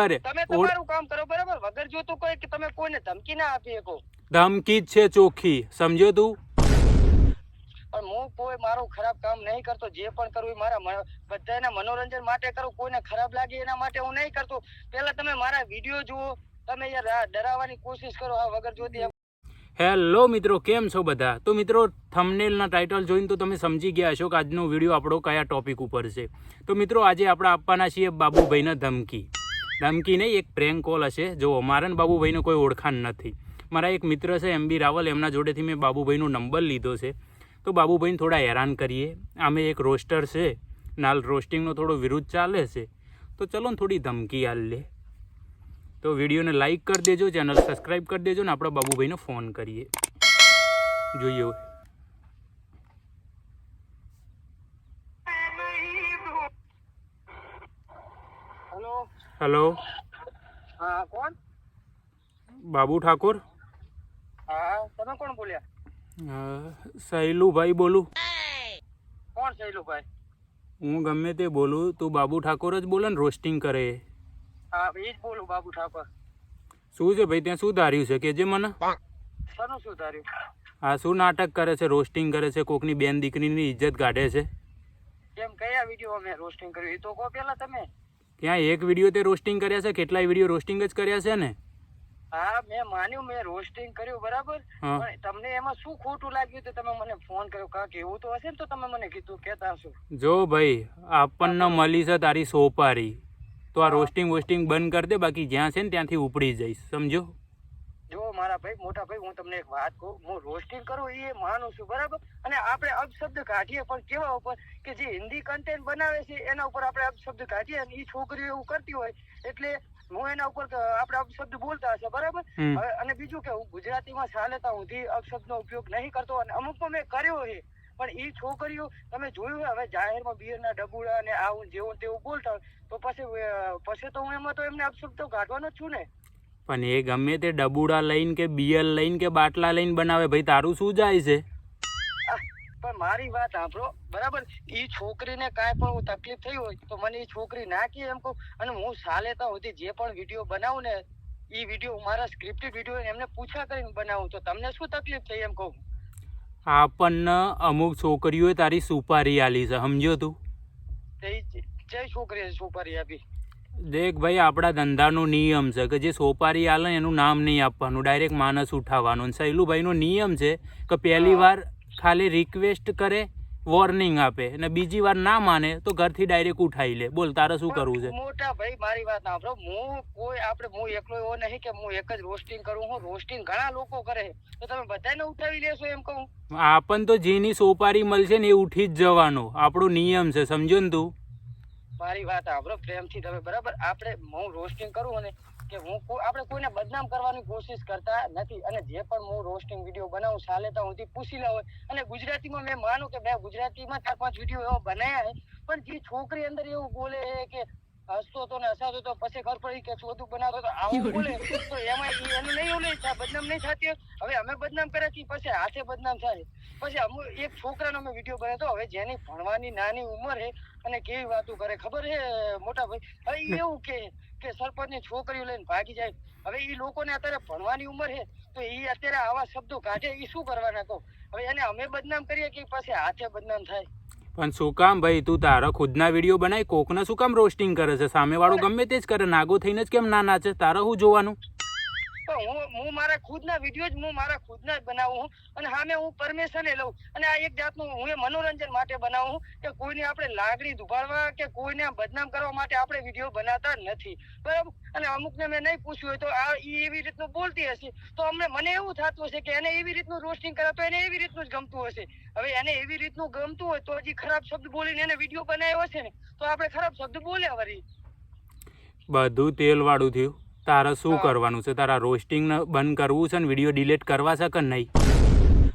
અરે તમે તમારું કામ કરો બરાબર? વગર જોતું કોઈ કે તમે કોઈને ધમકી ના આપી શકો. ધમકી જ છે ચોખ્ખી. સમજ્યો તું? પણ હું કોઈ મારું ખરાબ કામ નહીં કરતો. જે પણ કરું એ મારા બધાના મનોરંજન માટે કરું. કોઈને ખરાબ લાગે એના માટે હું નહીં કરતો. પહેલા તમે મારા વીડિયો જુઓ. તમે યાર ડરાવવાની કોશિશ કરો. આ વગર જોતી. હેલો મિત્રો કેમ છો બધા? તો મિત્રો થંબનેલના ટાઇટલ જોઈને તો તમે સમજી ગયા હશો કે આજનો વીડિયો આપણો કયા ટોપિક ઉપર છે. તો મિત્રો આજે આપણે આપવાના છીએ બાબુભાઈને ધમકી. ધમકી નહીં એક પ્રેન્ક કોલ હશે. જો મારા બાબુભાઈને કોઈ ઓળખાણ નથી. મારા એક મિત્ર છે, એમ બી રાવલ, એમના જોડેથી મેં બાબુભાઈનો નંબર લીધો છે. તો બાબુભાઈને થોડા હેરાન કરીએ. આમે એક રોસ્ટર છે, નાલ રોસ્ટિંગનો થોડો વિરુદ્ધ ચાલે છે. તો ચલો ને થોડી ધમકી હાલ લે. તો વિડીયોને લાઈક કરી દેજો, ચેનલ સબસ્ક્રાઈબ કરી દેજો ને આપણા બાબુભાઈને ફોન કરીએ. જોઈએ હવે. હેલો હા કોણ? બાબુ ઠાકોર? હા તમે કોણ બોલ્યા? હા સહેલુભાઈ બોલું. કોણ શૈલુભાઈ? હું ગમે તે બોલું તું બાબુ ઠાકોર જ બોલે ને રોસ્ટિંગ કરે. હા એ જ બોલું બાબુ ઠાકોર. શું છે ભાઈ ત્યાં શું ધાર્યું છે? કે જે મને શું ધાર્યું? હા શું નાટક કરે છે રોસ્ટિંગ કરે છે કોકની બેન દીકરીની ઇજ્જત કાઢે છે? કેમ કયા વીડિયો અમે રોસ્ટિંગ કર્યું? એ તો કહો પેલા તમે. ત્યાં એક વીડિયો તે રોસ્ટિંગ કર્યા છે? કેટલાય વીડિયો રોસ્ટિંગ જ કર્યા છે ને? હા મેં માન્યું મેં રોસ્ટિંગ કર્યું બરાબર? પણ તમને એમાં શું ખોટું લાગ્યું તો તમે મને ફોન કર્યો? કાંક એવું તો હશે ને તો તમે મને કીધું કેતા હશો. જો ભાઈ આપણને મળી છે તારી સોપારી. તો આ રોસ્ટિંગ વોસ્ટિંગ બંધ કરી દે બાકી જ્યાં છે ને ત્યાંથી ઉપડી જઈશ સમજો? જો મારા ભાઈ મોટા ભાઈ હું તમને એક વાત કહું હું રોસ્ટિંગ કરું એ માનું છું બરાબર? અને આપણે અપશબ્દ કાઢીએ પણ કેવા ઉપર? કે જે હિન્દી કન્ટેન્ટ બનાવે છે એના ઉપર આપણે અપશબ્દ કાઢીએ અને એ છોકરીઓ એવું કરતી હોય એટલે હું એના ઉપર આપણે અપશબ્દ બોલતા હશે બરાબર? અને બીજું કે હું ગુજરાતીમાં ચાલેતા સુધી અપશબ્દનો ઉપયોગ નહીં કરતો અને અમુકમાં મેં કર્યો છે પણ એ છોકરીઓ તમે જોયું હવે જાહેરમાં બિયરના ડબુડા અને આવું જેવું તેવું બોલતા હોય તો પછી પછી તો હું એમાં તો એમને અપશબ્દ કાઢવાનો જ છું ને? પણ એ ગમે તે ડબુડા લઈને કે બિયર લઈને કે બાટલા લઈને બનાવે ભાઈ તારું શું જાય છે? પણ મારી વાત સાંભળો. બરાબર? એ છોકરીને કાંઈ પણ તકલીફ થઈ હોય તો મને એ છોકરી ના કહે એમ કહું. અને હું સાલેતા સુધી જે પણ વીડિયો બનાવું ને એ વીડિયો મારા સ્ક્રિપ્ટેડ વીડિયો એમને પૂછા કરીને બનાવું. તો તમને શું તકલીફ થઈ એમ કહું? આપણને અમુક છોકરીઓએ તારી સુપારી આલી છે સમજ્યો તું? જય છોકરીએ સુપારી આપી? દેખ ભાઈ આપણા ધંધાનો નિયમ છે કે જે સોપારી આલે એનું નામ નહીં આપવાનું ડાયરેક્ટ માણસ ઉઠાવવાનું. સૈલુભાઈનો નિયમ છે કે પહેલી વાર ખાલી રિક્વેસ્ટ કરે વોર્નિંગ આપે. અને બીજી વાર ના માને તો ઘરથી ડાયરેક્ટ ઉઠાઈ લે. બોલ તારે શું કરવું છે? મોટા ભાઈ મારી વાત સાંભળો. હું કોઈ આપણે હું એકલો એવો નહીં કે હું એક જ રોસ્ટિંગ કરું. હું રોસ્ટિંગ ઘણા લોકો કરે તો તમે બધાને ઉઠાવી લેશો એમ કહું. આપણ તો જેની સોપારી મળશે ને એ ઉઠી જ જવાનો. આપણો નિયમ છે સમજો ને તું? મારી વાત સાંભળો, પ્રેમથી તમે, બરાબર? આપણે, હું રોસ્ટિંગ કરું અને કે હું આપણે કોઈને બદનામ કરવાની કોશિશ કરતા નથી. અને જે પણ હું રોસ્ટિંગ વીડિયો બનાવું ચાલેતા તો હું પૂછી લઉં અને ગુજરાતીમાં મેં માનું કે મેં ગુજરાતીમાં ચાર પાંચ વીડિયો એવો બનાવ્યા છે. પણ જે છોકરી અંદર એવું બોલે છે કે હસતો તો ને હસાતો તો પછી ખબર પડી કે ચોથું બનાવતો હતો. આવું બોલે. તો એમાં એનું નહીં એવું નહીં થાય બદનામ નહીં થતી હવે અમે બદનામ કર્યા છીએ પછી હાથે બદનામ થાય. પછી અમુક એક છોકરાનો અમે વીડિયો બનાવ્યો હતો હવે જેની ભણવાની નાની ઉંમર છે અને કેવી વાતો કરે ખબર છે મોટા ભાઈ? હવે એવું કે કે સરપંચની છોકરીઓ લઈને ભાગી જાય. હવે એ લોકોને અત્યારે ભણવાની ઉંમર છે તો એ અત્યારે આવા શબ્દો કાઢે એ શું કરવાના કહો? હવે એને અમે બદનામ કરીએ કે પછી હાથે બદનામ થાય? પણ શું કામ ભાઈ તું તારા ખુદના વીડિયો બનાવી કોકને શું કામ રોસ્ટિંગ કરે છે? સામેવાળો ગમે તે જ કરે નાગો થઈને જ કેમ ના નાચે? તારા શું જોવાનું? હું મારા ખુદના વીડિયો જ હું મારા ખુદના જ બનાવું છું. અને સામે હું પરમિશન લઉં. અને આ એક જાતનું હું એ મનોરંજન માટે બનાવું છું કે કોઈને આપણે લાગણી દુભાડવા કે કોઈને બદનામ કરવા માટે આપણે વીડિયો બનાવતા નથી. બરાબર? અને અમુકને મેં નહીં પૂછ્યું હોય તો આ એવી રીતનું બોલતી હશે. તો અમને, મને એવું થતું હશે કે એને એવી રીતનું રોસ્ટિંગ કરે તો એને એવી રીતનું જ ગમતું હશે. હવે એને એવી રીતનું ગમતું હોય તો હજી ખરાબ શબ્દ બોલીને એને વીડિયો બનાવ્યો હશે ને, તો આપણે ખરાબ શબ્દ બોલ્યા વળી બધું તેલવાળું થયું. તારે શું કરવાનું છે? તારા રોસ્ટિંગ બંધ કરવું છે ને વીડિયો ડિલીટ કરવા છે કે નહીં?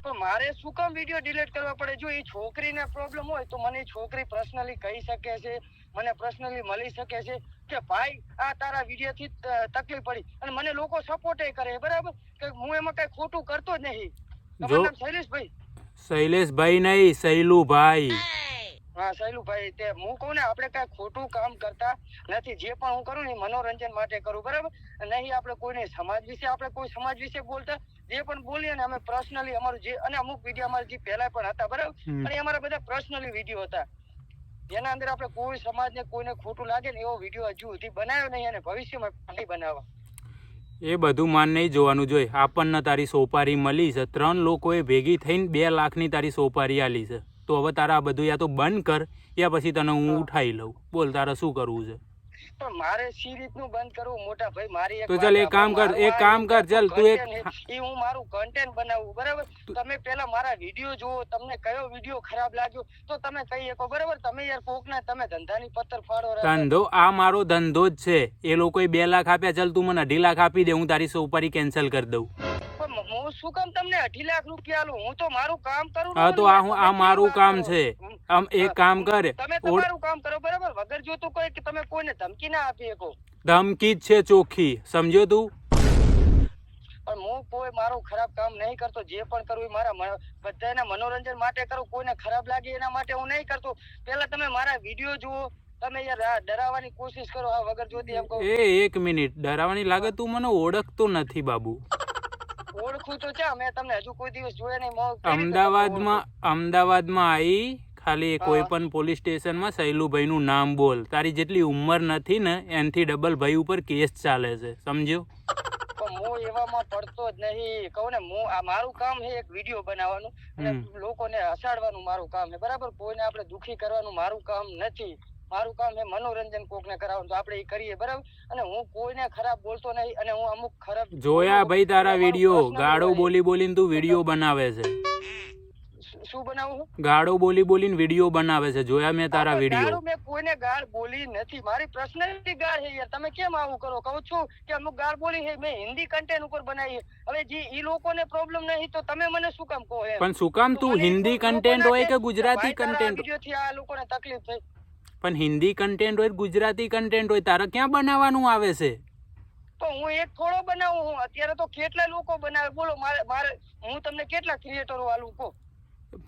તો મારે શું કામ વીડિયો ડિલીટ કરવા પડે? જો એ છોકરીને પ્રોબ્લેમ હોય તો મને છોકરી પર્સનલી કહી શકે છે મને પર્સનલી મળી શકે છે કે ભાઈ આ તારા વીડિયો થી તકલીફ પડી અને મને લોકો સપોર્ટ કરે બરાબર? કે હું એમાં કઈ ખોટું કરતો જ નહીં. શૈલેષભાઈ? શૈલેષભાઈ નહીં શૈલુભાઈ. હા સહેલુભાઈ તે હું કહું ને આપણે કઈ ખોટું કામ કરતા નથી. જે પણ હું કરું ને મનોરંજન માટે કરું બરાબર? નહીં આપણે કોઈને સમાજ વિશે આપણે કોઈ સમાજ વિશે બોલતા જે પણ બોલીએ ને અમે પર્સનલી અમારું જે અને અમુક વીડિયો અમારા જે પહેલા પણ હતા બરાબર? અને અમારા બધા પર્સનલી વીડિયો હતા. જેના અંદર આપણે કોઈ સમાજને કોઈને ખોટું લાગે ને એવો વીડિયો હજુ સુધી બનાવ્યો નહીં અને ભવિષ્યમાં નહીં બનાવવા. એ બધું માન નહીં જોવાનું જોઈએ. આપણને તારી સોપારી મળી છે. ત્રણ લોકોએ ભેગી થઈને બે લાખની તારી સોપારી આલી છે. તો હવે તારા આ બધું યા તો બંધ કર યા પછી તને હું. ઉઠાઈ લઉં. બોલ તારે શું કરવું છે? મારે સી રીતનું બંધ કરવું? મોટા ભાઈ મારી એક તો ચાલ એક કામ કર, એક કામ કર, ચાલ તું એક- ઈ હું મારું કન્ટેન્ટ બનાવું બરાબર? તમે પેલા મારા વીડિયો જુઓ તમને કયો વીડિયો ખરાબ લાગ્યો તો તમે કહી શકો બરાબર? તમે યાર કોક ને તમે ધંધાની પત્તર ફાડો. ધંધો આ મારો ધંધો જ છે. એ લોકોએ બે લાખ આપ્યા ચાલ તું મને અઢી લાખ આપી દે હું તારી સોપારી કેન્સલ કરી દઉં. શું કામ તમને અઢી લાખ રૂપિયા આલું? હું તો મારું કામ કરું હા તો આ હું આ મારું કામ છે. આમ એક કામ કરે. તમે તમારું કામ કરો બરાબર? વગર જોતું કોઈ કે તમે કોઈને ધમકી ના આપી શકો. ધમકી જ છે ચોખ્ખી. સમજ્યો તું? પણ હું કોઈ મારું ખરાબ કામ નહીં કરતો. જે પણ કરું એ મારા બધાના મનોરંજન માટે કરું. કોઈને ખરાબ લાગે એના માટે હું નહીં કરતો. પેલા તમે મારા વીડિયો જુઓ. તમે યાર ડરાવવાની કોશિશ કરો. આ વગર જોતી એમ કહું. એ એક મિનિટ. ડરાવાની લાગે તું મને ઓળખતો નથી બાબુ. ઓળખું તો છે મેં તમને હજુ કોઈ દિવસ જોયા નહીં અમદાવાદમાં અમદાવાદમાં આવી ખાલી કોઈ પણ પોલીસ સ્ટેશનમાં સૈલુભાઈનું નામ બોલ. તારી જેટલી ઉંમર નથી ને એનથી ડબલ ભાઈ ઉપર કેસ ચાલે છે સમજ્યો? હું એવામાં પડતો જ નહીં. કહું ને હું આ મારું કામ છે એક વીડિયો બનાવવાનું. અને લોકોને હસાડવાનું મારું કામ છે. બરાબર? કોઈને આપણે દુખી કરવાનું મારું કામ નથી. મારું કામ છે મનોરંજન કોકને કરાવવાનું તો આપણે એ કરીએ બરાબર? અને હું કોઈને ખરાબ બોલતો નહીં અને હું અમુક ખરાબ જોયા ભાઈ તારા વીડિયો ગાળો બોલી બોલીને તું વીડિયો બનાવે છે. શું- બનાવું? ગાળો બોલી બોલીને વીડિયો બનાવે છે જોયા મેં તારા વીડિયો. મેં કોઈને ગાળ બોલી નથી મારી પર્સનાલિટી ગાળ છે યાર તમે કેમ આવું કરો? કહું છું કે અમુક ગાળ બોલી છે મેં હિન્દી કન્ટેન્ટ ઉપર બનાવી હવે જે ઈ લોકોને પ્રોબ્લેમ નહીં તો તમે મને શું કામ કહો પણ શું કામ તું હિન્દી કન્ટેન્ટ હોય કે ગુજરાતી કન્ટેન્ટ વિડીયોથી આ લોકોને તકલીફ થઈ. પણ હિન્દી કન્ટેન્ટ હોય ગુજરાતી કન્ટેન્ટ હોય તારે ક્યાં બનાવવાનું આવે છે? તો હું એક થોડો બનાવું હું અત્યારે તો કેટલા લોકો બનાવે? બોલો મારે મારે હું તમને કેટલા ક્રિએટરો આલું કહો?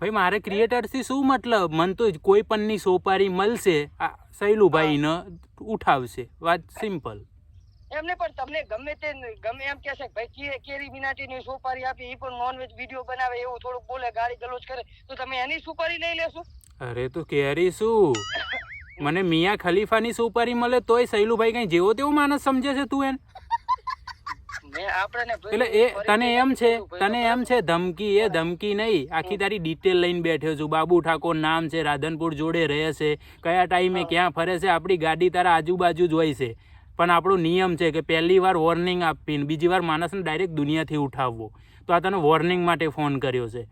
ભાઈ મારે ક્રિએટરથી શું મતલબ? મન તો કોઈ પણની સોપારી મળશે આ સૈલુભાઈને ઉઠાવશે. વાત સિમ્પલ એમને પણ તમને ગમે તે ગમે એમ કે ભાઈ કે- કેરી વિનાટી ની સોપારી આપી એ પણ નોનવેજ વીડિયો બનાવે એવું થોડુંક બોલે ગાળી ગલોચ કરે તો તમે એની સુપારી લઈ લેશો? અરે તો કેરી શું? મને મિયા ખલીફાની સુપારી મળે તોય સૈલુભાઈ કઈ જેવો તેવો માણસ સમજે છે તું એન? એટલે એ તને એમ છે તને એમ છે ધમકી એ ધમકી નહીં આખી તારી ડિટેલ લઈને બેઠ્યો છું. બાબુ ઠાકોર નામ છે રાધનપુર જોડે રહે છે. કયા ટાઈમે ક્યાં ફરે છે આપણી ગાડી તારા આજુબાજુ જ હોય છે. પણ આપણો નિયમ છે કે પહેલી વાર વોર્નિંગ આપીને બીજી વાર માણસને ડાયરેક્ટ દુનિયાથી ઉઠાવવો. તો આ તને વોર્નિંગ માટે ફોન કર્યો છે.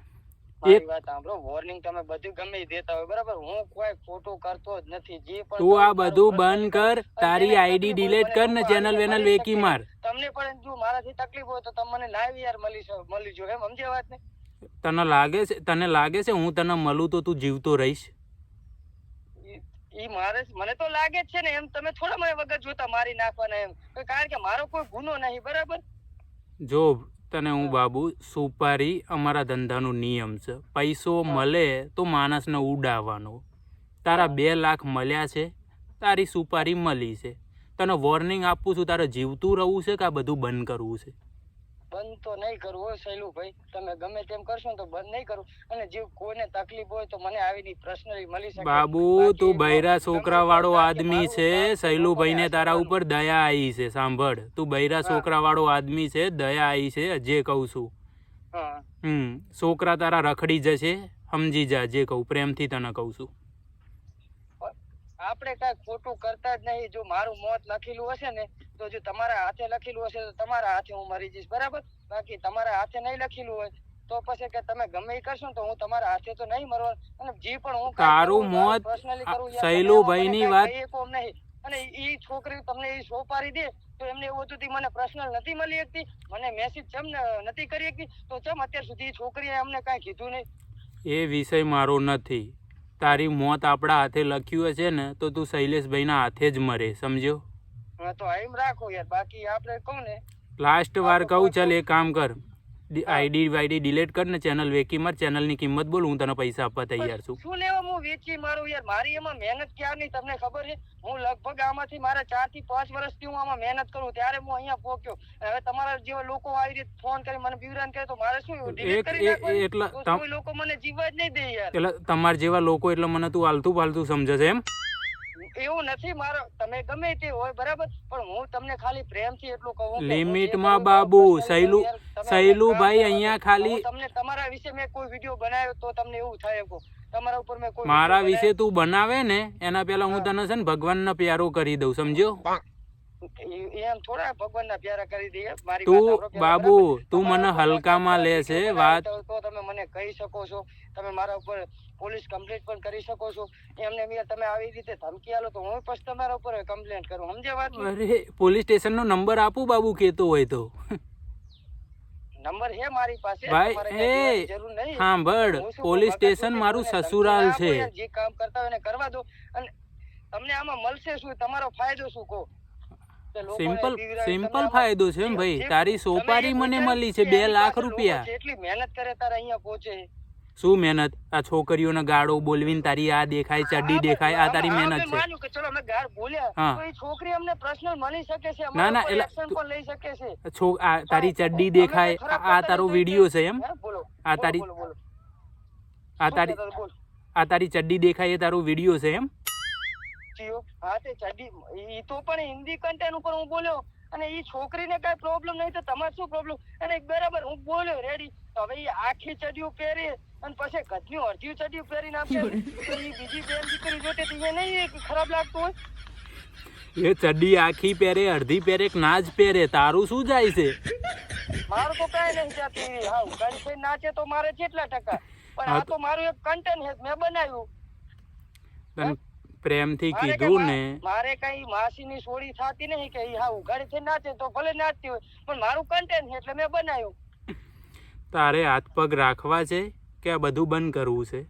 મારી વાત સાંભળો વોર્નિંગ તમે બધું ગમે દેતા હોય બરાબર? હું કોઈ ખોટું કરતો જ નથી જે પણ તું આ બધું બંધ કર તારી આઈડી ડિલીટ કર ને ચેનલ વેનલ વેકી માર. તમને પણ જો મારાથી તકલીફ હોય તો તમે મને લાઈવ યાર મળી મળી જો એમ સમજે વાત ને તને લાગે છે તને લાગે છે હું તને મળું તો તું જીવતો રહીશ? ઈ- મારે મને તો લાગે છે ને એમ તમે થોડા મને વગર જોતા મારી નાખવાના એમ. કારણ કે મારો કોઈ ગુનો નહીં બરાબર? જો તને હું બાબુ, સુપારી અમારા ધંધાનો નિયમ છે. પૈસો મળે તો માણસને ઉડાવવાનો. તારા બે લાખ મળ્યા છે, તારી સુપારી મળી છે. તને વોર્નિંગ આપું છું, તારે જીવતું રહેવું છે કે આ બધું બંધ કરવું છે? બંધ તો નહીં કરવું હોય શૈલુભાઈ. તમે ગમે તેમ કરશો તો બંધ નહીં કરું. અને જે કોઈને તકલીફ હોય તો મને આવીની પર્સનલી મળી શકે. બાબુ તું બૈરા છોકરા વાળો આદમી છે. શૈલુભાઈ ને તારા ઉપર દયા આવી છે સાંભળ. તું બૈરા છોકરા વાળો આદમી છે દયા આવી છે જે કહું છું. હમ છોકરા તારા રખડી જશે સમજી જા જે કહું પ્રેમથી તને કહું છું. આપણે કઈ ખોટું કરતા જ નહીં. જો મારું મોત લખેલું હશે ને તો જો તમારા હાથે લખેલું હશે તો તમારા હાથે હું મરી જઈશ. બરાબર? બાકી તમારા હાથે નહીં લખેલું હોય તો પછી કે તમે ગમે ઈ કરશો તો હું તમારા હાથે તો નહીં મરવા અને જે પણ હું તારું મોત આમાં મને વાત- કોમ નહીં. અને એ છોકરી તમને એ સોપારી દે તો એમને એવું હતું મને પર્સનલ નથી મળી શકતી. મને મેસેજ ચમ ન- નથી કરી શકતી તો ચમ અત્યાર સુધી છોકરીએ અમને કાંઈ કીધું નહીં. એ વિષય મારો નથી. તારી મોત આપણા હાથે લખ્યું હશે ને તો તું શૈલેષભાઈના હાથે જ મરે સમજ્યો? હા તો એમ રાખો યાર બાકી આપણે કહું ને લાસ્ટ વાર કહું ચાલ એક કામ કર. આઈડી વાઈડી ડિલીટ કર ને ચેનલ વેકી માર ચેનલની કિંમત બોલ હું તને પૈસા આપવા તૈયાર છું. શું લેવા હું વેચી મારું યાર. મારી એમાં મહેનત ક્યારની તમને ખબર છે? હું લગભગ આમાંથી મારા ચારથી પાંચ વર્ષથી હું આમાં મહેનત કરું. ત્યારે હું અહીંયા પહોંચ્યો હવે તમારા જેવા લોકો આવી રીતે ફોન કરી મને બિવરાન કરે તો મારે શું? એટલા લોકો મને જીવવા જ નહીં દે યાર. એટલે તમારા જેવા લોકો એટલે મને તું આલતું પાલતું સમજે છે એમ? એવું નથી મારો. તમે ગમે તે હોય બરાબર? પણ હું તમને ખાલી પ્રેમથી એટલું કહું લિમિટમાં બાબુ સૈલુ સૈલુ કરો. અહીંયા ખાલી તમને તમારા વિશે મેં કોઈ વીડિયો બનાવ્યો તો તમને એવું થાય. તમારા ઉપર મેં કોઈ મારા વિશે તું બનાવે ને એના પહેલા હું તને છે ને ભગવાનના પ્યારો કરી દઉં સમજ્યો? એ- એમ થોડા ભગવાનના પ્યારા કરી દઈએ. મારી તું બાબુ તું મને હલકામાં લે છે વાત. તો- તમે મને કહી શકો છો. તમે મારા ઉપર પોલીસ કમ્પ્લેન્ટ પણ કરી શકો છો. એમને મેં તમે આવી રીતે ધમકી આલો તો હું પછી તમારા ઉપર કમ્પ્લેન્ટ કરું. સમજ્યા વાત? અરે પોલીસ સ્ટેશનનો નંબર આપું બાબુ કેતો હોય તો. નંબર છે મારી પાસે ભાઈ, એ, જરૂર નહીં. સાંભળ પોલીસ સ્ટેશન મારું સસુરાલ છે. જે કામ કરતા હોય ને કરવા દો. અને તમને આમાં મળશે શું? તમારો ફાયદો શું કહો? કે સિમ્પલ સિમ્પલ ફાયદો છે એમ ભાઈ. તારી સોપારી મને મળી છે બે લાખ રૂપિયા. એટલી મહેનત કરે તારે અહીંયા પહોંચે. શું મહેનત? આ છોકરીઓને ગાળો બોલવીને તારી આ દેખાય ચડ્ડી દેખાય આ તારી મહેનત છે. ચલો અમે ગાળ બોલ્યા. તો એ છોકરી અમને પર્સનલ મળી શકે છે ના, ના, એટલે પણ લઈ શકે છે. છો આ તારી ચડ્ડી દેખાય આ તારો વીડિયો છે એમ? આ તારી. આ તારી. આ તારી ચડ્ડી દેખાય એ તારો વીડિયો છે એમ? હા તે ચડ્ડી તો પણ હિન્દી કન્ટેન્ટ ઉપર હું બોલ્યો. અને ઈ છોકરીને કઈ પ્રોબ્લેમ નહીં તો તમારે શું પ્રોબ્લેમ અને બરાબર હું બોલ્યો રેડી હવે આખી ચડિયું પહેરી અને પછી ગધની અડધી ચડી પહેરીને આપે. બીજી બેન દીકરી જોતે તો એ નહીં ખરાબ લાગતું હોય. એ ચડ્ડી આખી પહેરે અડધી પહેરે કે ના જ પહેરે? તારું શું જાય છે? મારું તો કઈ નહીં જાતી હા થઈને નાચે તો મારે કેટલા ટકા? પણ આ તો મારું એક કન્ટેન્ટ છે મેં બનાવ્યું. તને પ્રેમથી કીધું ને. મારે કઈ માસીની સોળી થતી નહીં કે હા ઉઘાડી થઈને નાચે તો ભલે નાચતી હોય પણ મારું કન્ટેન છે એટલે મેં બનાવ્યું. તારે હાથ પગ રાખવા છે? કે આ બધું બંધ કરવું છે?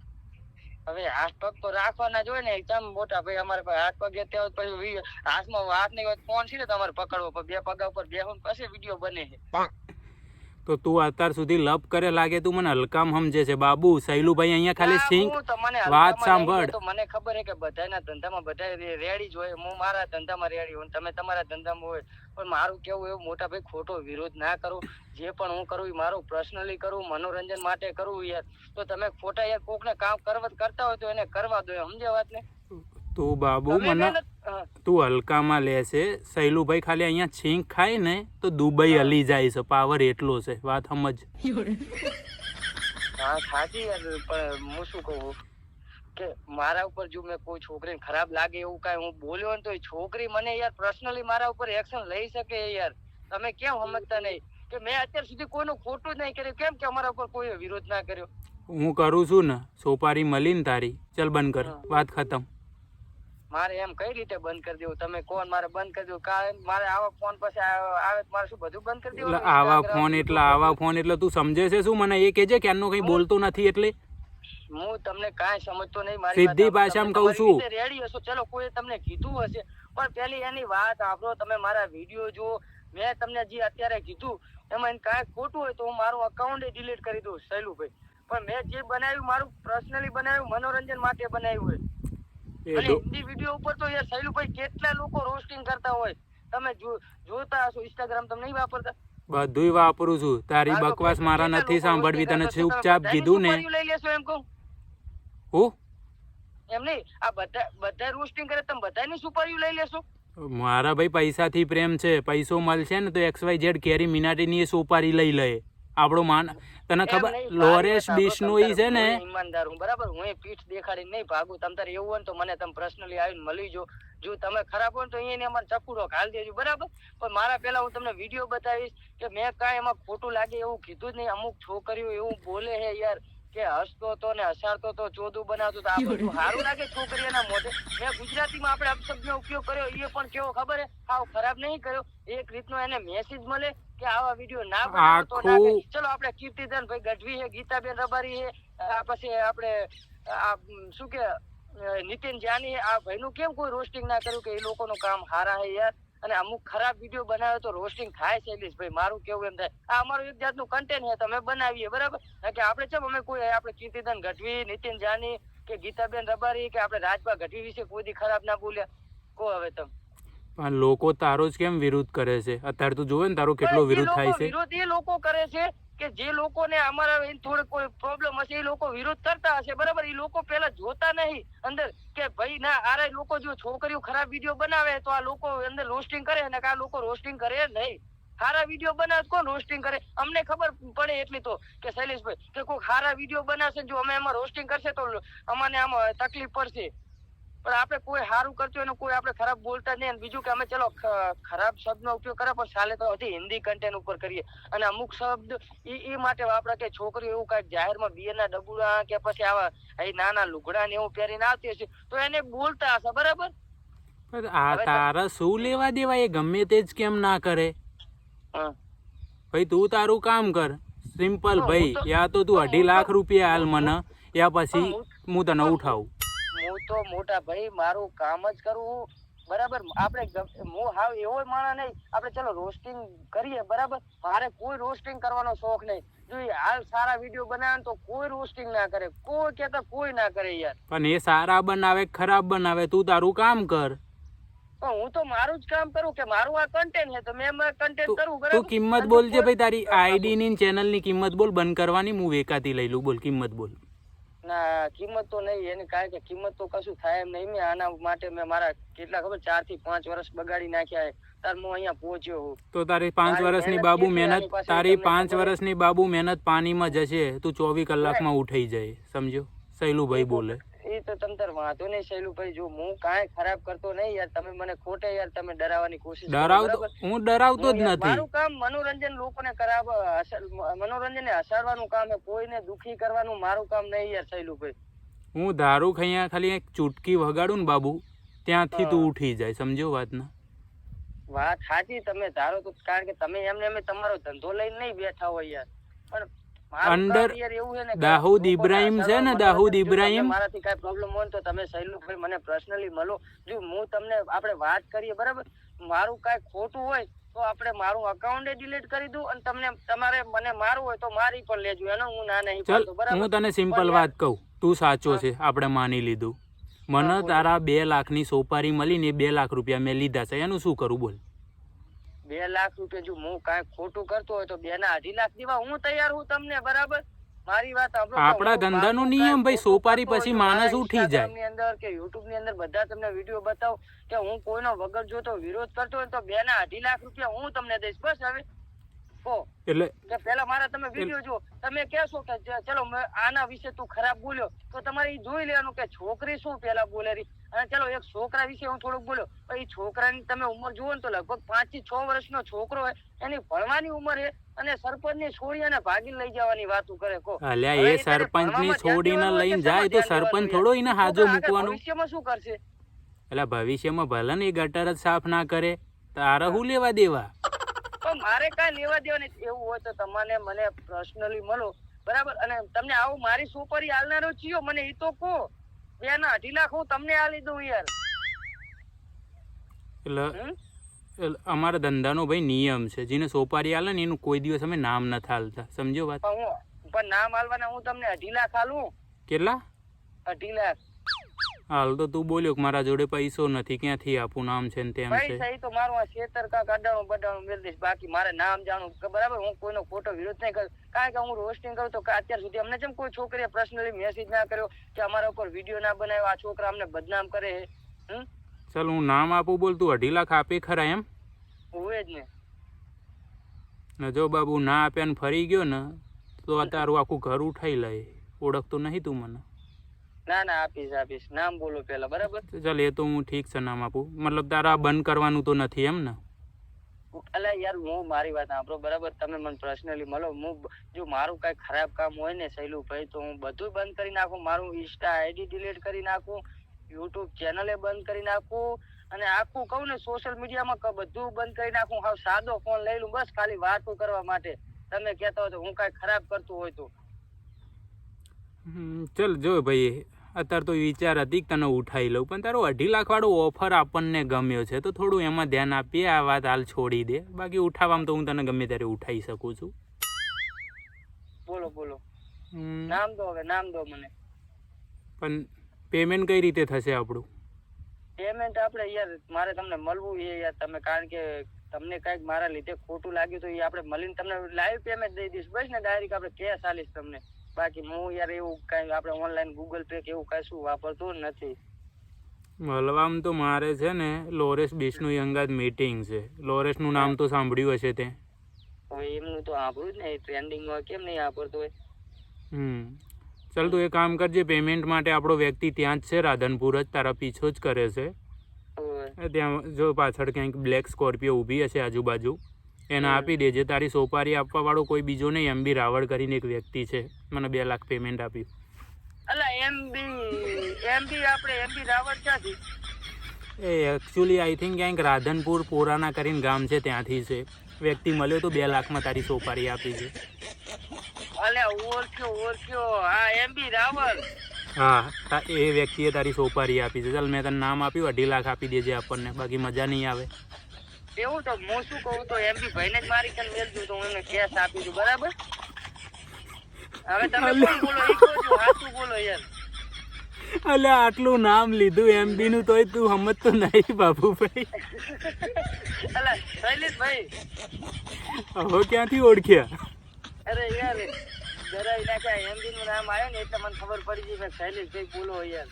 હવે હાથ પગ તો રાખવાના જ હોય ને એકદમ મોટા ભાઈ અમારે હાથ પગ છે ત્યાં પછી હાથમાં હાથ નહીં હોય ફોન છે ને તમારે પકડવો? બે પગા ઉપર બેહું પછી વીડિયો બને છે. તો તું અત્યાર સુધી લપ કરે લાગે તું મને હલકામ સમજે છે. બાબુ સૈલુભાઈ અહીંયા ખાલી સિંક તમને વાત સાંભળ. તો મને ખબર છે કે બધાના ધંધામાં બધા રેડી જ હોય. હું મારા ધંધામાં રેડી હોય તમે તમારા ધંધામાં હોય. પણ મારું કેવું એવું મોટા ભાઈ ખોટો વિરોધ ના કરો. જે પણ હું કરું એ મારું પર્સનલી કરું મનોરંજન માટે કરું યાર. તો તમે ખોટા યાર કોકને કામ કરવા કરતા હોય તો એને કરવા દો સમજે સમજ્યા વાત ને? તું બાબુ મને તું હલકામાં લે છે સૈલુભાઈ ખાલી અહીંયા છીંક ખાય ને તો દુબઈ હલી જાય છે. પાવર એટલો છે. વાત સમજ. હા સાચી પણ હું શું કહું? કે મારા ઉપર જો મેં કોઈ છોકરીને ખરાબ લાગે એવું કાંઈ હું બોલ્યો ને તો એ છોકરી મને યાર પર્સનલી મારા ઉપર એક્શન લઈ શકે યાર. તમે કેમ સમજતા નહીં? કે મેં અત્યાર સુધી કોઈનું ખોટું જ નહીં કર્યું. કેમ કે અમારા ઉપર કોઈ વિરોધ ના કર્યો? હું કરું છું ને સોપારી મળીને તારી. ચલ બંધ કર. વાત ખતમ. મારે એમ કઈ રીતે બંધ કરી દેવું? તમે કોણ મારે બંધ કરી દેવું. કારણ મારે આવા ફોન પછી આવે તો મારે શું બધું બંધ કરી દેવું આવા ફોન એટલે આવા ફોન એટલે તું સમજે છે શું? મને એ કહેજે ક્યારનો કઈ બોલતો નથી એટલે. હું તમને કાંઈ સમજતો નહીં મારી સીધી ભાષામાં કહું છું. રેડી હશો? ચલો કોઈ તમને કીધું હશે પણ પેલી એની વાત આપણો તમે મારા વીડિયો જુઓ. મેં તમને જે અત્યારે કીધું એમાં કાંઈ ખોટું હોય તો હું મારું અકાઉન્ટ ડિલીટ કરી દઉં સહેલુભાઈ પણ મેં જે બનાવ્યું મારું પર્સનલી બનાવ્યું મનોરંજન માટે બનાવ્યું હોય. હિન્દી વીડિયો ઉપર તો યાર સહેલુભાઈ કેટલા લોકો રોસ્ટિંગ કરતા હોય. તમે જોતા હશો ઇન્સ્ટાગ્રામ તમે નહીં વાપરતા? બધું વાપરું છું. તારી બકવાસ મારા નથી સાંભળવી તને ચૂપચાપ કીધું ને. લઈ લેશો એમ કહું. હું? એમ નહીં? આ બધા બધા રોસ્ટિંગ કરે તમે બધાની સુપારીઓ લઈ લેશો. મારા ભાઈ પૈસાથી પ્રેમ છે. પૈસો મળશે ને તો એક્સ વાય ઝેડ કેરી મિનાટીની એ સુપારી લઈ લે. આપણો માન તને ખબર? લોરેશ બિશ્નોઈ છે ને હું ઈમાનદાર હું બરાબર? હું એ પીઠ દેખાડી નહીં ભાગું. તમ તારે એવું હોય તો મને તમે પર્સનલી આવીને મળી જો. જો તમે ખરાબ હોય તો અહીંયા અમારે ચકુડો હાલ દેજો બરાબર? પણ મારા પહેલા હું તમને વીડિયો બતાવીશ કે મેં કાંઈ એમાં ખોટું લાગે એવું કીધું જ નહીં. અમુક છોકરીઓ એવું બોલે છે યાર કે હસતો તો ને હસાડતો તો ચોદું બનાવતો તો આ બધું સારું લાગે છોકરીઓના મોઢે. મેં ગુજરાતીમાં આપણે અપશબ્દનો ઉપયોગ કર્યો એ પણ કેવો ખબર હે? હાવ ખરાબ નહીં કર્યો. એક રીતનો એને મેસેજ મળે કે આવા વીડિયો ના બનાવતો ના ચલો આપણે કીર્તિધન ભાઈ ગઢવી છે ગીતાબેન રબારી છે આ પછી આપણે આ શું કે નીતિન જાની આ ભાઈનું કેમ કોઈ રોસ્ટિંગ ના કર્યું કે એ લોકોનું કામ હારા હે યાર? અને અમુક ખરાબ વીડિયો બનાવે તો રોસ્ટિંગ થાય છે ભાઈ મારું કેવું એમ થાય. આ અમારું એક જાતનું કન્ટેન્ટ છે તમે બનાવીએ બરાબર? કે આપણે ચમ અમે કોઈ આપણે કીર્તિદાન ગઢવી નીતિન જાની કે ગીતાબેન રબારી કે આપણે રાજભા ગઢવી વિશે કોઈ દી ખરાબ ના બોલ્યા. કો હવે તમે? પણ લોકો તારો જ કેમ વિરોધ કરે છે? અત્યારે તું જોવે ને તારો કેટલો વિરોધ થાય છે. વિરોધ એ લોકો કરે છે કે જે લોકોને અમારા થોડો કોઈ પ્રોબ્લેમ હશે, એ લોકો વિરોધ કરતા હશે, બરાબર? એ લોકો પેલા જોતા નહીં. અંદર કે ભાઈ, ના આરે લોકો જો છોકરીઓ ખરાબ વીડિયો બનાવે, તો આ લોકો અંદર રોસ્ટિંગ કરે ને આ લોકો રોસ્ટિંગ કરે નહીં. સારા વીડિયો બનાવે કોણ રોસ્ટિંગ કરે? અમને ખબર પડે એટલી તો કે શૈલેષભાઈ, કે કોઈ સારા વીડિયો બનાવશે જો અમે એમાં રોસ્ટિંગ કરશે તો અમને આમાં તકલીફ પડશે. પણ આપણે કોઈ સારું કરતું હોય કોઈ આપણે ખરાબ બોલતા નહીં અને બીજું કે અમે ચલો ખરાબ શબ્દનો ઉપયોગ કરે પણ ચાલે તો હજી હિન્દી કન્ટેન્ટ ઉપર કરીએ. અને અમુક શબ્દ ઈ ઈ માટે વાપરે કે છોકરીઓ એવું કઈ જાહેરમાં બિયરના ડબુડા કે પછી આવા એ નાના લુગડા ને એવું પહેરીને આવતી હશે તો એને બોલતા હશે બરાબર? આ તારા શું લેવા દેવા એ ગમે તે જ કેમ ના કરે? ભાઈ તું તારું કામ કર. સિમ્પલ ભાઈ યા તો તું અઢી લાખ રૂપિયા હાલ મને યા પછી હું- હું તને ઉઠાવું. હું તો મોટા ભાઈ મારું કામ જ કરવું બરાબર? આપણે હું હાવ એવો માણસ નહીં. આપણે ચલો રોસ્ટિંગ કરીએ બરાબર? મારે કોઈ રોસ્ટિંગ કરવાનો શોખ નહીં. જો હાલ સારા વીડિયો બનાવે તો કોઈ રોસ્ટિંગ ના કરે. કોઈ કેતા કોઈ ના કરે યાર. પણ એ સારા બનાવે ખરાબ બનાવે? તું તારું કામ કર. પણ હું તો મારું જ કામ કરું કે મારું આ કન્ટેન્ટ છે તો મેં કન્ટેન્ટ કરું કરું તું કિંમત બોલજે ભાઈ તારી આઈડી ની ચેનલની કિંમત બોલ બંધ કરવાની હું વેકાતી લઈ લઉં. બોલ કિંમત બોલ. ના કિંમત તો નહીં એની કારણ કે કિંમત તો કશું થાય એમ નહીં મેં. આના માટે મેં મારા કેટલા ખબર ચારથી પાંચ વર્ષ બગાડી નાખ્યા તાર હું અહીંયા પહોંચ્યો હું. તો તારી પાંચ વર્ષની બાબુ મહેનત તારી પાંચ વર્ષની બાબુ મહેનત પાણીમાં જશે તું ચોવીસ કલાકમાં ઉઠાઈ જાય સમજો સહેલુભાઈ બોલે. એ તો તમ વાંધો નહીં શૈલુભાઈ જો હું કાંઈ ખરાબ કરતો નહીં યાર તમે મને ખોટે યાર તમે ડરાવવાની કોશિશ ડરાવતો હું ડરાવતો જ નથી. મારું કામ મનોરંજન લોકોને કરાવ મનોરંજન હસાડવાનું કામ છે કોઈને દુખી કરવાનું મારું કામ નહીં યાર શૈલુભાઈ. હું ધારું ખૈયા ખાલી એક ચૂટકી વગાડું ને બાબુ ત્યાંથી તું ઉઠી જાય સમજો વાત ના વાત સાચી તમે ધારો તો કારણ કે તમે એમને એમ તમારો ધંધો લઈને નહીં બેઠા હોય યાર. પણ અંદર દાહુદ યાર છે ને દાહુદ ઇબ્રાહીમ ઇબ્રાહિમ ઇબ્રાહિમ? મારાથી કઈ પ્રોબ્લેમ હોય તો તમે શૈલુભાઈ મને પર્સનલી મળો. જો હું તમને આપણે વાત કરીએ બરાબર? મારું કાંઈ ખોટું હોય તો આપણે મારું અકાઉન્ટ ડિલીટ કરી દઉં અને તમને તમારે મને મારવું હોય તો મારી પણ લેજો. એનો હું ના નહીં ચલ બરાબર? હું તને સિમ્પલ વાત કહું. તું સાચો છે આપણે માની લીધું. મને તારા બે લાખની સોપારી મળીને બે લાખ રૂપિયા મેં લીધા છે. એનું શું કરું બોલ? બે લાખ રૂપિયા જો હું કાંઈ ખોટું કરતો હોય તો બે ના અઢી લાખ દેવા હું તૈયાર હું તમને બરાબર મારી વાત આપણા ધંધાનો નિયમ ભાઈ, સોપારી પછી માણસ ઉઠી જાય. ની અંદર કે યુટ્યુબની અંદર બધા તમને વીડિયો બતાવો કે હું કોઈનો વગર જોતો વિરોધ કરતો હોય તો બે ના અઢી લાખ રૂપિયા હું તમને દઈશ બસ હવે એટલે પેલા મારા તમે વીડિયો જો તમે કહેશો કે ચલો આના વિશે તું ખરાબ બોલ્યો તો તમારે એ જોઈ લેવાનું કે છોકરી શું પેલા બોલેરી. અને ચલો એક છોકરા વિશે હું થોડુંક બોલ્યો પણ ઈ છોકરાની તમે ઉંમર જુઓ ને તો લગભગ પાંચથી છ વર્ષનો છોકરો હોય એની ભણવાની ઉંમર છે અને સરપંચની છોડી અને ભાગી લઈ જવાની વાતો કરે કો અલ્યા એ સરપંચની છોડી હોય લઈને જાય તો સરપંચ થોડો એને હાજો મૂકવાનું. ભવિષ્યમાં શું કરશે? એટલે ભવિષ્યમાં ભલે ને એ ગટર જ સાફ ના કરે તારે હું લેવા દેવા? તો મારે કાંઈ લેવા દેવા નથી એવું હોય તો તમને મને પર્સનલી મળો. બરાબર? અને તમને આવું મારી સુપરી હાલનારો ચિયો મને એ તો કહો. બે ના અઢી લાખ હું તમને આલી દઉં યાર. એટલે અમારા ધંધાનો ભાઈ નિયમ છે. જેને સોપારી આલે ને એનું કોઈ દિવસ અમે નામ નથી હાલતા સમજો વાત? પણ નામ હાલવાના હું તમને અઢી લાખ હાલું કેટલા? અઢી લાખ. હાલ તો તું બોલ્યો કે મારા જોડે પૈસો નથી ક્યાંથી આપું નામ છે ને તેમ છે. પૈસા તો મારું આ છેતર કા અડાણું બડાણું મેળ દઈશ બાકી મારે નામ જાણું કે બરાબર હું કોઈનો ખોટો વિરોધ નહીં કરું. કારણ કે હું રોસ્ટિંગ કરું તો અત્યાર સુધી અમને જેમ કોઈ છોકરીએ પર્સનલી મેસેજ ના કર્યો કે અમારા ઉપર વીડિયો ના બનાવ્યો આ છોકરા અમને બદનામ કરે હે ચાલ હું નામ આપું બોલ તું અઢી લાખ આપે ખરા એમ? હોય જ ને. ને જો બાબુ ના આપ્યા ને ફરી ગયો ને તો તારું આખું ઘર ઉઠાઈ લે. ઓળખતો નહીં તું મને. ના ના આપીશ આપીશ. નામ બોલો પેલા બરાબર? ચાલ એ તો હું ઠીક છે નામ આપું. મતલબ તારા બંધ કરવાનું તો નથી એમ ને? અલે યાર હું મારી વાત સાંભળો બરાબર? તમે મને પર્સનલી મળો. હું જો મારું કઈ ખરાબ કામ હોય ને સહેલું ભાઈ તો હું બધું બંધ કરી નાખું. મારું ઇન્સ્ટા આઈડી ડિલીટ કરી નાખું યુટ્યુબ ચેનલે બંધ કરી નાખું અને આખું કહું ને સોશિયલ મીડિયામાં બધું બંધ કરી નાખું. હાવ સાદો ફોન લઈ લઉં બસ ખાલી વાતો કરવા માટે. તમે કહેતા હોય તો હું કઈ ખરાબ કરતું હોય તો. ચાલ જો ભાઈ અત્યારે તો વિચાર હતી કે તને ઉઠાવી લઉં પણ તારો અઢી લાખવાળો ઓફર આપણને ગમ્યો છે તો થોડું એમાં ધ્યાન આપીએ આ વાત હાલ છોડી દે. બાકી ઉઠાવવામાં તો હું તને ગમે ત્યારે ઉઠાવી શકું છું. બોલો બોલો. નામ દો હવે નામ દો મને. પણ પેમેન્ટ કઈ રીતે થશે આપણું? પેમેન્ટ આપણે યાર મારે તમને મળવું એ યાર તમે કારણ કે તમને કંઈક મારા લીધે ખોટું લાગ્યું તો એ આપણે મળીને તમને લાઈવ પેમેન્ટ દઈ દઈશ. બસ ને ડાયરેક્ટ આપણે કેશ આલીશ તમને. બાકી હું યાર એવું કઈ આપણે ઓનલાઈન ગૂગલ પે કે એવું કશું વાપરતો નથી. મળવામાં તો મારે છે ને લોરેસ બિશ્નુ અંગાત મીટિંગ છે. લોરેસનું નામ તો સાંભળ્યું હશે તે. હવે એમનું તો સાંભળ્યું જ નહીં ટ્રેન્ડિંગમાં કેમ નહીં વાપરતો હોય હમ. ચાલ તું એ કામ કરજે પેમેન્ટ માટે આપણો વ્યક્તિ ત્યાં જ છે રાધનપુર જ તારા પીછો જ કરે છે. ત્યાં જો પાછળ ક્યાંક બ્લેક સ્કોર્પિયો ઊભી હશે આજુબાજુ. એને આપી દેજે. તારી સોપારી આપવાવાળો કોઈ બીજો નહીં. એમ બી રાવળ કરીને એક વ્યક્તિ છે. મને બે લાખ પેમેન્ટ આપ્યું. અલા એમબી એમબી આપણે એમબી રાવળ ક્યાંથી? એ એકચ્યુઅલી આઈ થિંક ક્યાંક રાધનપુર પોરાના કરીને ગામ છે ત્યાંથી છે. વ્યક્તિ મળ્યો તો બે લાખમાં તારી સોપારી આપી છે ઓળખ્યો ઓળખ્યો. હા એ વ્યક્તિએ તારી સોપારી આપી છે. ચાલ મેં તને નામ આપ્યું અઢી લાખ આપી દેજે આપણને. બાકી મજા નહીં આવે. એવું તો હું શું કહું તો એમબી ભાઈને જ મારી કન મેલજું તો હું એમને કેસ આપી દઉં બરાબર? હવે તમે કોણ બોલો? એ કહો છો સાચું બોલો યાર અલે આટલું નામ લીધું એમબી નું તોય તું સમજતો નહીં બાબુભાઈ. અલા શૈલેષભાઈ. હવે ક્યાંથી ઓળખ્યા? અરે યાર જરાય નાખ્યા એમબી નું નામ આવ્યું ને એટલે મને ખબર પડી ગઈ કે શૈલેષભાઈ બોલો યાર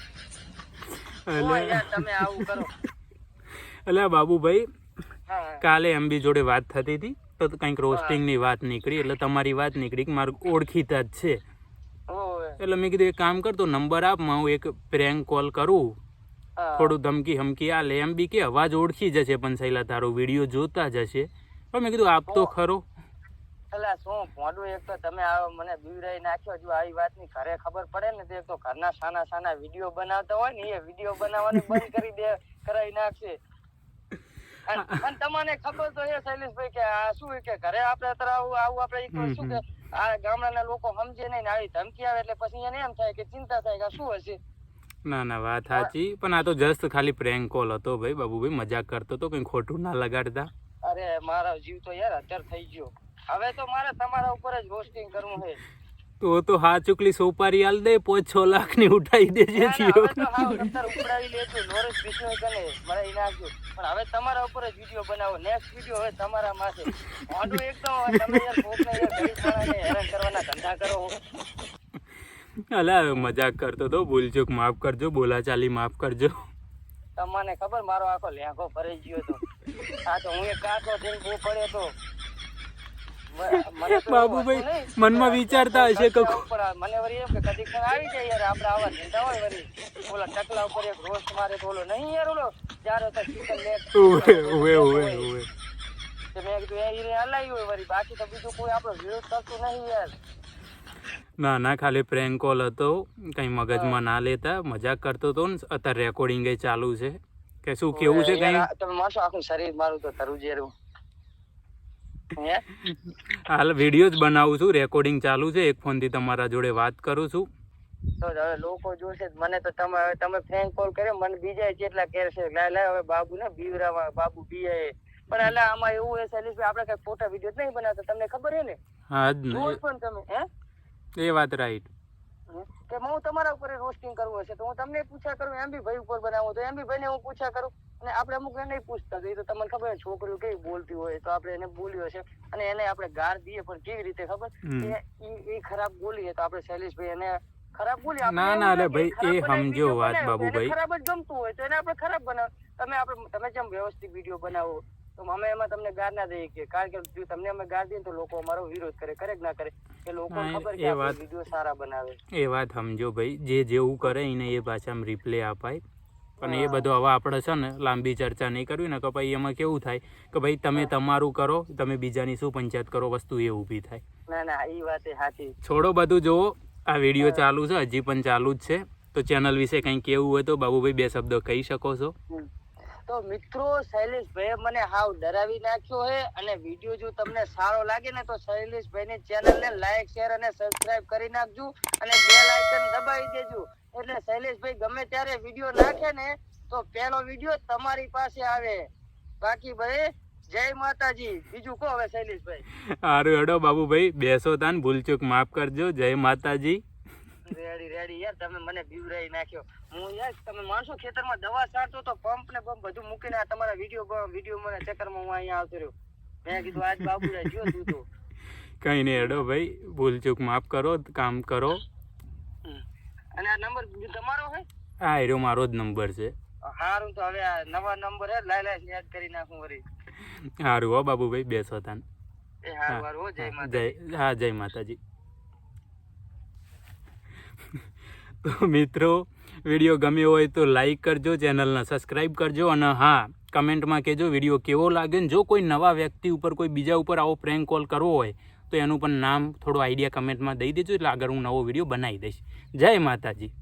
અલે. યાર તમે આવું કરો. અલે બાબુભાઈ હા એમ બી જોડે વાત થતી હતી તો કંઈક રોસ્ટિંગની વાત નીકળી એટલે તમારી વાત નીકળી કે મારું ઓળખીતા જ છે. એટલે મેં કીધું એક કામ કરતો નંબર આપ હું એક પ્રેન્ક કોલ કરું. થોડું ધમકી હમકી આલે એમ બી કે અવાજ ઓળખી જશે પણ સહેલા તારો વીડિયો જોતા જશે. પણ મેં કીધું આપ તો ખરો. એટલે શું મોડું એક તો તમે આ મને બીવરાઈ નાખ્યો જો આવી વાતની ઘરે ખબર પડે ને તે તો ઘરના સાના સાના વીડિયો બનાવતા હોય ને એ વીડિયો બનાવવાનું બંધ કરી દે કરાવી નાખશે. અને તમને ખબર તો એ શૈલેષભાઈ કે આ શું કે ઘરે આપણે અત્યારે આવું આવું આપણે શું કે આ ગામડાના લોકો સમજે નહીં ને આવી ધમકી આવે એટલે પછી એને એમ થાય કે ચિંતા થાય કે શું હશે? ના ના વાત સાચી. પણ આ તો જસ્ટ ખાલી પ્રેન્ક કોલ હતો ભાઈ બાબુભાઈ. મજાક કરતો તો કઈ ખોટું ના લગાડતા. અરે મારો જીવ તો યાર અત્યારે થઈ ગયો. હવે તો મારે તમારા ઉપર જ હોસ્ટિંગ કરવું છે. તો તો હા ચુકલી સોપારી આલ દે પોચ છ લાખની ઉઠાઈ દેજે નાખજો પણ હવે તમારા ઉપર જ વીડિયો બનાવો. નેક્સ્ટ વીડિયો હવે તમારા માથે. એકદમ તમે યાર કોકને યાર હેરાન કરવાના ધંધા કરો. અલા મજાક કરતો તો ભૂલચૂક માફ કરજો બોલાચાલી માફ કરજો. તમને ખબર મારો આખો લેખો ભરાઈ ગયો તો આ તો હું એક કાચો થઈને બહુ પડ્યો તો બાબુભાઈ, મનમાં વિચારતા હશે કે મને વરી એમ કે કદી આવી જાય યાર આપણે આવા ધંધા હોય વરી ઓલા ટકલા ઉપર એક રોસ્ટ મારે તો ઓલો નહીં યાર ઓલો જારો તો ચિકન leg ઓએ ઓએ ઓએ ઓએ મેં કીધું એ ઈને હલાવ્યું હોય વળી. બાકી તો બીજું કોઈ આપણો વિરોધ કરતું નહીં યાર. ના ના ખાલી પ્રેન્ક કોલ હતો. કંઈ મગજમાં ના લેતા. મજાક કરતો હતો ને અત્યારે રેકોર્ડિંગ ચાલુ છે. કે શું કેવું છે કઈ? તમે માનશો આખું શરીર મારું તો તરું જેરું હે હાલ વીડિયો જ બનાવું છું. રેકોર્ડિંગ ચાલુ છે. એક ફોનથી તમારા જોડે વાત કરું છું. તો હવે લોકો જોશે. મને તો તમે તમે ફ્રેન્ક કોલ કર્યો મને બીજા કેટલા કહે છે. લાય લાય હવે બાબુ ને બીવરાવા બાબુ બીએ. પણ એટલે આમાં એવું છે સેલિસ આપણે કઈ ફોટા વીડિયો નહીં બનાવતા. તમને ખબર હે ને? હા જ ને. પણ તમે હે? એ વાત રાઈટ? કે હું તમારા ઉપર રોસ્ટિંગ કરવું હશે તો હું તમને પૂછ્યા કરું એમ બી ભાઈ ઉપર બનાવું તો એમ બી ભાઈને હું પૂછ્યા કરું અને આપણે અમુક એને નહીં પૂછતા તો એ તો તમને ખબર છોકરીઓ કેવી બોલતી હોય તો આપણે એને બોલ્યો હશે અને એને આપણે ગાર દઈએ પણ કેવી રીતે ખબર. એ ખરાબ બોલીએ તો આપણે શૈલેષભાઈ એને ખરાબ બોલી ના, ના, અરે ભાઈ, એ સમજો વાત, બાબુભાઈ. ખરાબ જ ગમતું હોય તો એને આપણે ખરાબ બનાવ તમે આપણે તમે જેમ વ્યવસ્થિત વીડિયો બનાવો તો અમે એમાં તમને ગાર ના દઈએ કે કારણ કે જો તમને અમે ગાર દઈએ તો લોકો અમારો વિરોધ કરે કરે કે ના કરે? કે લોકો ખબર કે વીડિયો સારા બનાવે. એ વાત સમજો ભાઈ જે જેવું કરે એને એ ભાષામાં રિપ્લે અપાય. પણ એ. બધો હવે આપણે છે ને લાંબી ચર્ચા નહીં કરવી ને કે ભાઈ એમાં કેવું થાય કે ભાઈ તમે તમારું કરો તમે બીજાની શું પંચાયત કરો વસ્તુ એ ઊભી થાય. ના ના એ વાત સાચી. છોડો બધું જુઓ આ વીડિયો ચાલુ છે હજી પણ ચાલુ જ છે. તો ચેનલ વિશે કંઈ કેવું હોય તો બાબુભાઈ બે શબ્દો કહી શકો છો. તો મિત્રો શૈલેષભાઈ મને હાવ ડરાવી નાખ્યો છે અને વીડિયો જો તમને સારો લાગે ને તો શૈલેષભાઈની ચેનલને લાઈક, શેર અને સબસ્ક્રાઇબ કરી નાખજો અને બેલ આઇકન દબાવી દેજો. એટલે શૈલેષભાઈ ગમે ત્યારે વીડિયો નાખે ને તો પહેલો વીડિયો તમારી પાસે આવે. બાકી ભાઈ જય માતાજી. બીજું કહો હવે શૈલેષભાઈ? સારું હેડો બાબુભાઈ, બેસો તાન, ભૂલચૂક માફ કરજો. જય માતાજી. રેડી રેડી યાર તમે મને બીવરાઈ નાખ્યો. હું યાર તમે માણસો ખેતરમાં દવા છાંટતો તો પંપ ને પંપ બધું મૂકીને આ તમારા વીડિયો વીડિયો મને ચક્કરમાં હું અહીંયા આવતો રહ્યો. મેં કીધું આજ બાબુરા જો તું તો. કંઈ નહીં એડો ભાઈ ભૂલચૂક માફ કરો કામ કરો. અને આ નંબર તમારો હે હા એરો મારો જ નંબર છે. હારું તો હવે આ નવા નંબર હે લાઈ લાઈ યાદ કરી નાખું વરી સારું હો બાબુભાઈ બેસો તાન. એ હારું હારું હો જય માતાજી. જય હા જય માતાજી. મિત્રો, વીડિયો ગમ્યો હોય તો લાઈક કરજો ચેનલને સબસ્ક્રાઈબ કરજો અને હા કમેન્ટમાં કહેજો વીડિયો કેવો લાગે ને જો કોઈ નવા વ્યક્તિ ઉપર, કોઈ બીજા ઉપર આવો પ્રેન્ક કોલ કરવો હોય, તો એનું પણ નામ થોડો આઈડિયા કમેન્ટમાં દઈ દેજો, એટલે આગળ હું નવો વીડિયો બનાવી દઈશ. જય માતાજી.